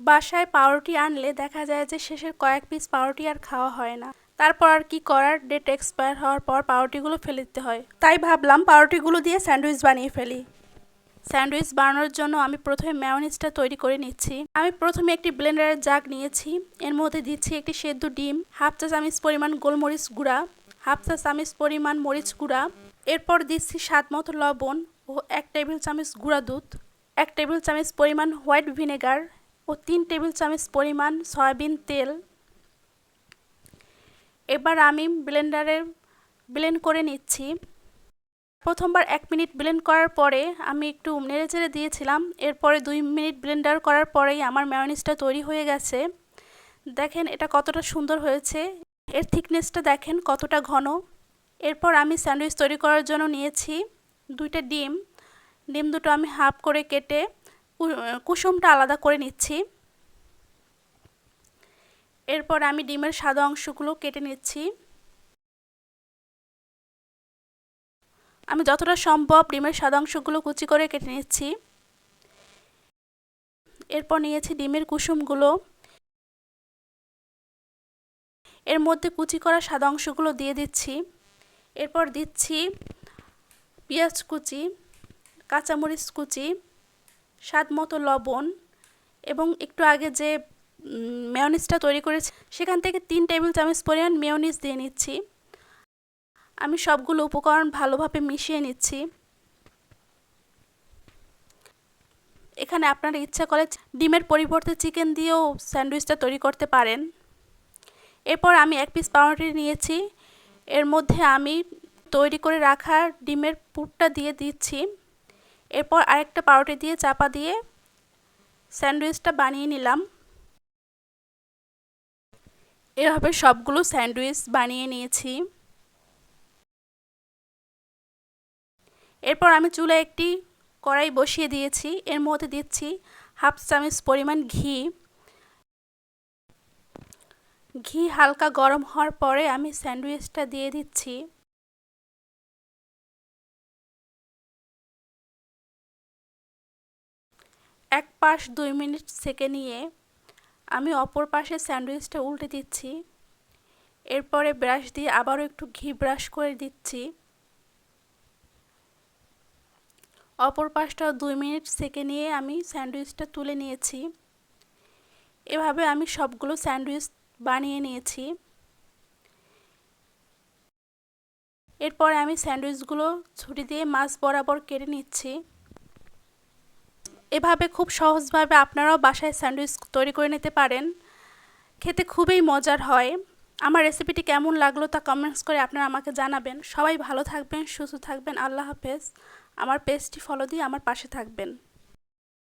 বাসায় পাউরুটি আনলে দেখা যায় যে শেষের কয়েক পিস পাউরুটি আর খাওয়া হয় না। তারপর আর কি করার? ডেট এক্সপায়ার হওয়ার পর পাউরুটিগুলো ফেলে দিতে হয়। তাই ভাবলাম পাউরুটিগুলো দিয়ে স্যান্ডউইচ বানিয়ে ফেলি। স্যান্ডউইচ বানানোর জন্য আমি প্রথমে ম্যায়োনিজটা তৈরি করে নিচ্ছি। আমি প্রথমে একটি ব্লেন্ডারের জাগ নিয়েছি। এর মধ্যে দিচ্ছি একটি সেদ্ধ ডিম, হাফ চা চামচ পরিমাণ গোলমরিচ গুঁড়া, হাফ চা চামচ পরিমাণ মরিচ গুঁড়া। এরপর দিচ্ছি স্বাদ মতো লবণ ও এক টেবিল চামচ গুঁড়া দুধ, এক টেবিল চামচ পরিমাণ হোয়াইট ভিনেগার ও তিন টেবিল চামচ পরিমাণ সয়াবিন তেল। এবার আমি ব্লেন্ডারে ব্লেন্ড করে নিচ্ছি। প্রথমবার এক মিনিট ব্লেন্ড করার পরে আমি একটু নেড়ে চেড়ে দিয়েছিলাম। এরপরে দুই মিনিট ব্লেন্ডার করার পরেই আমার ম্যায়োনিজটা তৈরি হয়ে গেছে। দেখেন এটা কতটা সুন্দর হয়েছে। এর থিকনেসটা দেখেন কতটা ঘন। এরপর আমি স্যান্ডউইচ তৈরি করার জন্য নিয়েছি দুইটা ডিম। ডিম দুটো আমি হাফ করে কেটে কুসুমটা আলাদা করে নিচ্ছি। এরপর আমি ডিমের সাদা অংশগুলো কেটে নিচ্ছি। আমি যতটা সম্ভব ডিমের সাদা অংশগুলো কুচি করে কেটে নিচ্ছি। এরপর নিয়েছি ডিমের কুসুমগুলো। এর মধ্যে কুচি করা সাদা অংশগুলো দিয়ে দিচ্ছি। এরপর দিচ্ছি পেঁয়াজ কুচি, কাঁচামরিচ কুচি স্বাদ মতো লবণ এবং একটু আগে যে মেয়নিজটা তৈরি করেছি, সেখান থেকে তিন টেবিল চামচ পরিমাণ মেয়নিজ দিয়ে নিচ্ছি। আমি সবগুলো উপকরণ ভালোভাবে মিশিয়ে নিচ্ছি। এখানে আপনারা ইচ্ছা করে ডিমের পরিবর্তে চিকেন দিয়েও স্যান্ডউইচটা তৈরি করতে পারেন। এরপর আমি এক পিস পাউরুটি নিয়েছি। এর মধ্যে আমি তৈরি করে রাখা ডিমের পুরটা দিয়ে দিচ্ছি। এরপর আরেকটা পাউরুটি দিয়ে চাপা দিয়ে স্যান্ডউইচটা বানিয়ে নিলাম। এভাবে সবগুলো স্যান্ডউইচ বানিয়ে নিয়েছি। এরপর আমি চুলে একটি কড়াই বসিয়ে দিয়েছি। এর মধ্যে দিচ্ছি হাফ চামচ পরিমাণ ঘি। ঘি হালকা গরম হওয়ার পরে আমি স্যান্ডউইচটা দিয়ে দিচ্ছি। এক পাশ দুই মিনিট সেকে নিয়ে আমি অপর পাশে স্যান্ডউইচটা উল্টে দিচ্ছি। এরপরে ব্রাশ দিয়ে আবারও একটু ঘি ব্রাশ করে দিচ্ছি। অপর পাশটা দুই মিনিট সেকে নিয়ে আমি স্যান্ডউইচটা তুলে নিয়েছি। এভাবে আমি সবগুলো স্যান্ডউইচ বানিয়ে নিয়েছি। এরপরে আমি স্যান্ডউইচগুলো ছুরি দিয়ে মাছ বরাবর কেটে নিচ্ছি। এভাবে খুব সহজভাবে আপনারাও বাসায় স্যান্ডউইচ তৈরি করে নিতে পারেন। খেতে খুবই মজার হয়। আমার রেসিপিটি কেমন লাগল তা কমেন্টস করে আপনারা আমাকে জানাবেন। সবাই ভালো থাকবেন, সুস্থ থাকবেন, আল্লাহ হাফেজ। আমার পেজটি ফলো দিয়ে আমার পাশে থাকবেন।